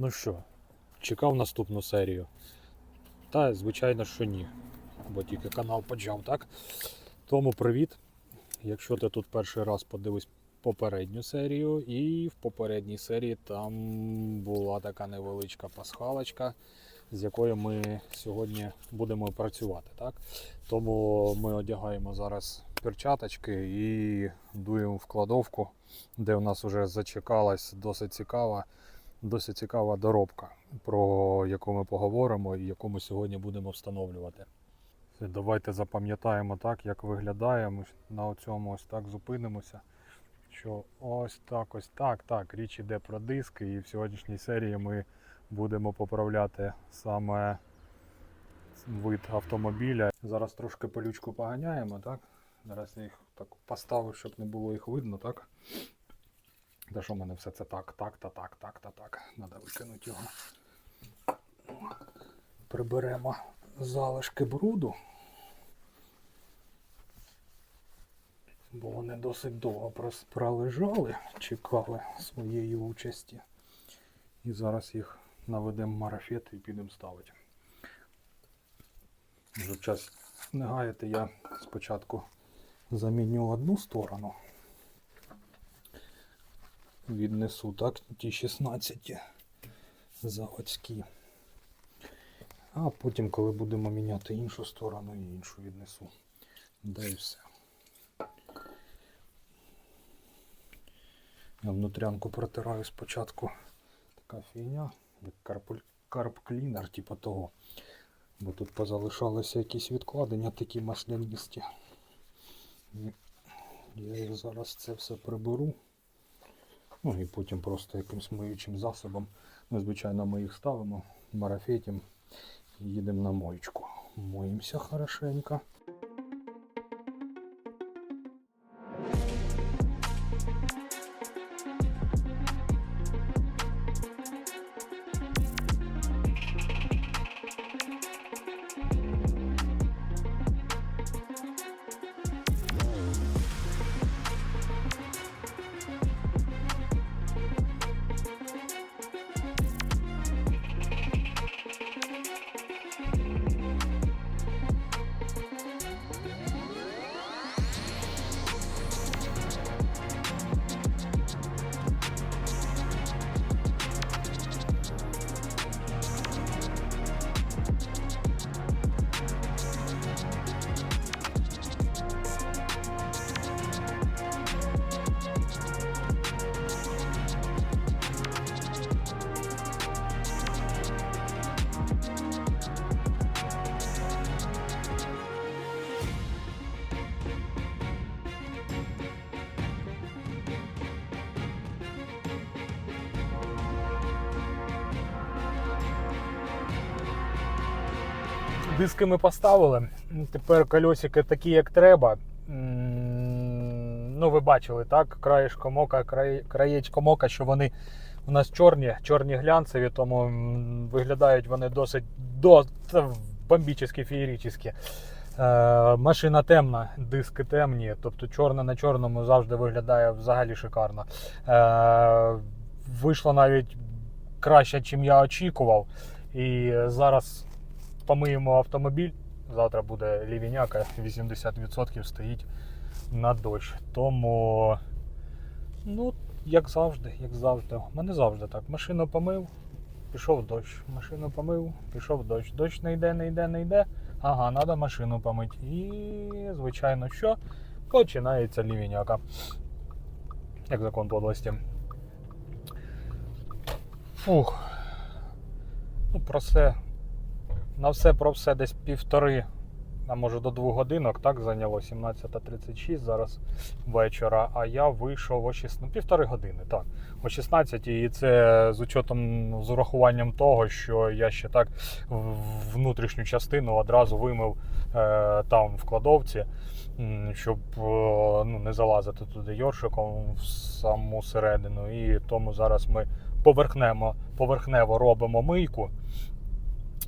Ну що, чекав наступну серію? Та, звичайно, що ні. Бо тільки канал почав, так? Тому привіт. Якщо ти тут перший раз подивись попередню серію, і в попередній серії там була така невеличка пасхалочка, з якою ми сьогодні будемо працювати. Так? Тому ми одягаємо зараз перчаточки і дуємо в кладовку, де у нас вже зачекалась досить цікава досить цікава доробка, про яку ми поговоримо і яку ми сьогодні будемо встановлювати. Давайте запам'ятаємо так, як виглядає. Ми на цьому ось так зупинимося. Що ось так, ось так, так. Річ іде про диски, і в сьогоднішній серії ми будемо поправляти саме вид автомобіля. Зараз трошки пилючку поганяємо, так? Зараз я їх так поставив, щоб не було їх видно, так? Та що в мене все це так, так, та так, так, та так. Треба викинути його. Приберемо залишки бруду. Бо вони досить довго пролежали, чекали своєї участі. І зараз їх наведемо марафет і підемо ставити. Вже час не гаяти, я спочатку заміню одну сторону віднесу, так, ті 16 заводські. А потім, коли будемо міняти іншу сторону, і іншу віднесу. Да і все. Я внутрянку протираю спочатку така фігня, як карп, клінер, типу того. Бо тут позалишалися якісь відкладення такі масляністі. Я їх зараз це все приберу. Ну і потім просто якимсь миючим засобом. Ми, звичайно, ми їх ставимо, марафетім їдемо на моєчку. Моїмося хорошенько. Диски ми поставили. Тепер кольосики такі, як треба. Ну, ви бачили, так? Краєшком ока, крає- краєчком ока, що вони у нас чорні, чорні глянцеві, тому виглядають вони досить до, бомбічні, феєрічні. Е, машина темна, диски темні, тобто чорне на чорному завжди виглядає взагалі шикарно. Е, вийшло навіть краще, ніж я очікував. І зараз помиємо автомобіль. Завтра буде лівіняка, 80% стоїть на дощ. Тому, ну, як завжди, як завжди. У мене завжди так. Машину помив, пішов дощ. Машину помив, пішов дощ. Дощ не йде, не йде, не йде. Ага, треба машину помити. І, звичайно, що? Починається лівіняка. Як закон подлості. Фух. Ну, про все на все про все десь півтори, а може до двох годинок, так зайняло 17.36 зараз вечора. А я вийшов о 16, ну, півтори години, так. О 16 і це з учетом, з урахуванням того, що я ще так внутрішню частину одразу вимив е, там в кладовці, щоб е, ну, не залазити туди йоршиком в саму середину. І тому зараз ми поверхнемо, поверхнево робимо мийку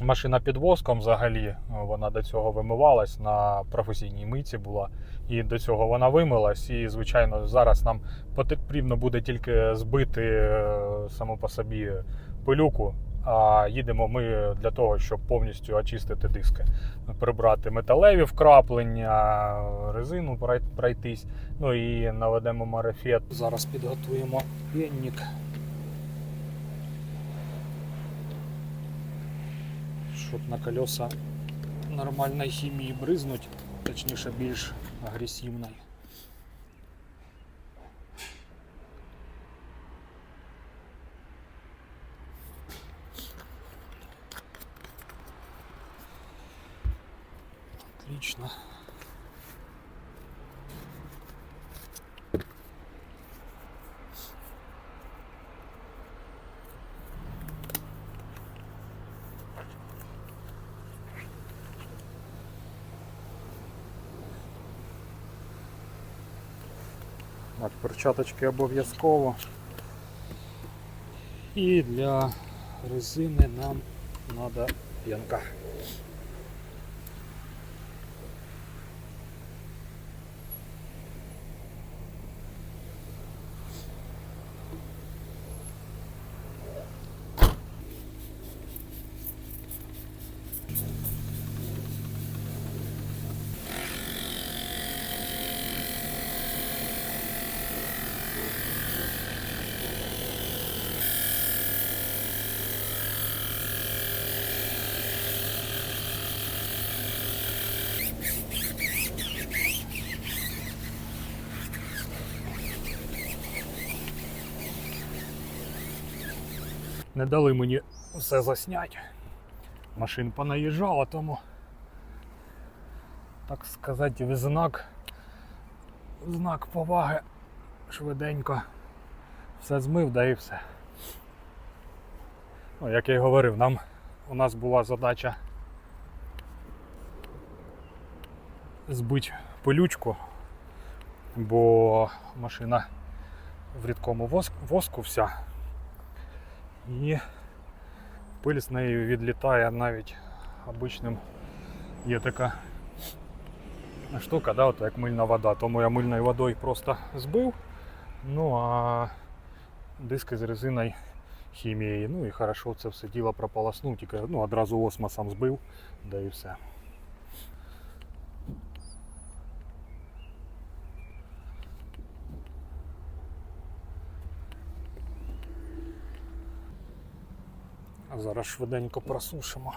машина під воском взагалі. Вона до цього вимивалась на професійній мийці була. І до цього вона вимилась. І, звичайно, зараз нам потрібно буде тільки збити е, саму по собі пилюку. А їдемо ми для того, щоб повністю очистити диски, прибрати металеві вкраплення, резину пройтись. Ну і наведемо марафет. Зараз підготуємо пенник. Щоб на колеса нормальної хімії бризнуть, точніше більш агресивної. Так, перчаточки обов'язково. І для резини нам треба п'янка. Не дали мені все засняти. Машин понаїжджало, тому, так сказати, в знак, знак поваги швиденько все змив, да і все. Ну, як я й говорив, нам у нас була задача збити пилючку, бо машина в рідкому воск- воску вся. І пиль з нею відлітає навіть обичним. Є така штука, да, от як мильна вода. Тому я мильною водою просто збив. Ну а диски з резиною хімією. Ну і хорошо це все діло прополоснув, тільки ну, одразу осмосом збив, да і все. Зараз швиденько просушимо.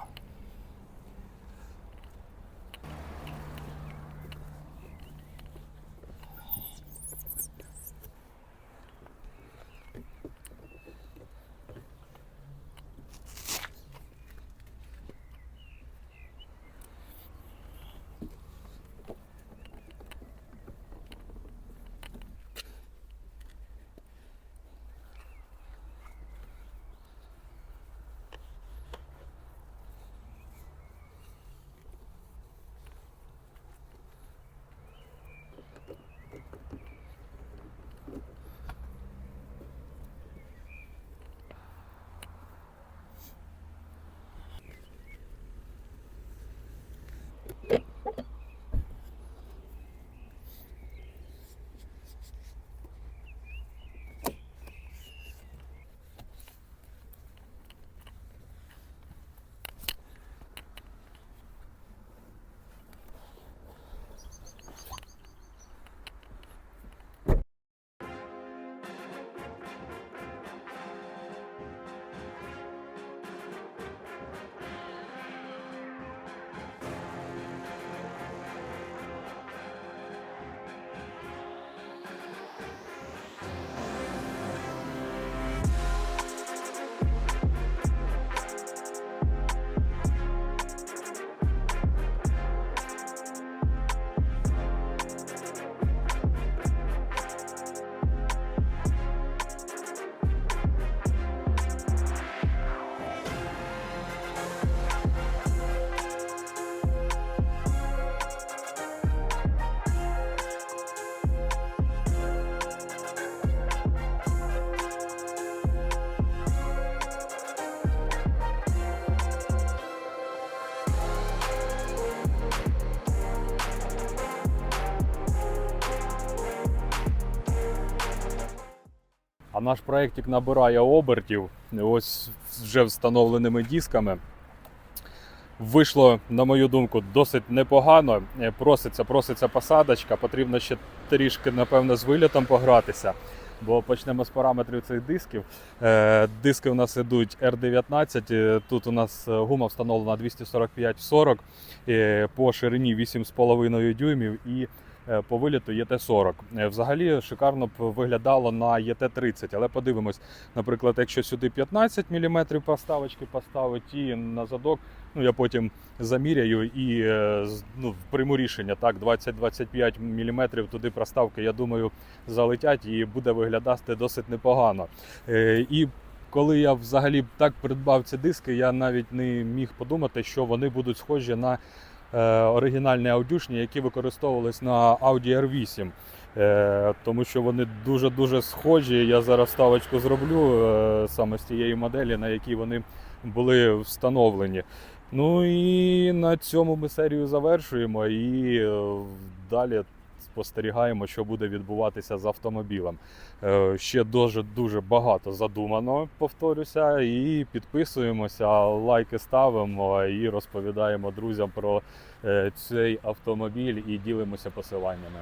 Наш проєктик набирає обертів. Ось вже встановленими дисками. Вийшло, на мою думку, досить непогано. Е, Проситься, проситься посадочка. Потрібно ще трішки, напевно, з вилітом погратися. Бо почнемо з параметрів цих дисків. Е, диски у нас ідуть R19. е, Тут у нас гума встановлена 245 в 40 е, по ширині 8,5 дюймів і по виліту ЄТ-40. Е, Взагалі шикарно б виглядало на ЄТ-30, але подивимось, наприклад, якщо сюди 15 мм поставочки поставити і на задок, ну я потім заміряю і е, ну, прийму рішення, так, 20-25 мм туди проставки, я думаю, залетять і буде виглядати досить непогано. Е, І коли я взагалі так придбав ці диски, я навіть не міг подумати, що вони будуть схожі на е, оригінальні аудюшні, які використовувались на Audi R8. Е, тому що вони дуже-дуже схожі. Я зараз ставочку зроблю е, саме з тієї моделі, на якій вони були встановлені. Ну і на цьому ми серію завершуємо і е, далі спостерігаємо, що буде відбуватися з автомобілем. Е, Ще дуже дуже багато задумано, повторюся, і підписуємося, лайки ставимо і розповідаємо друзям про е, цей автомобіль і ділимося посиланнями.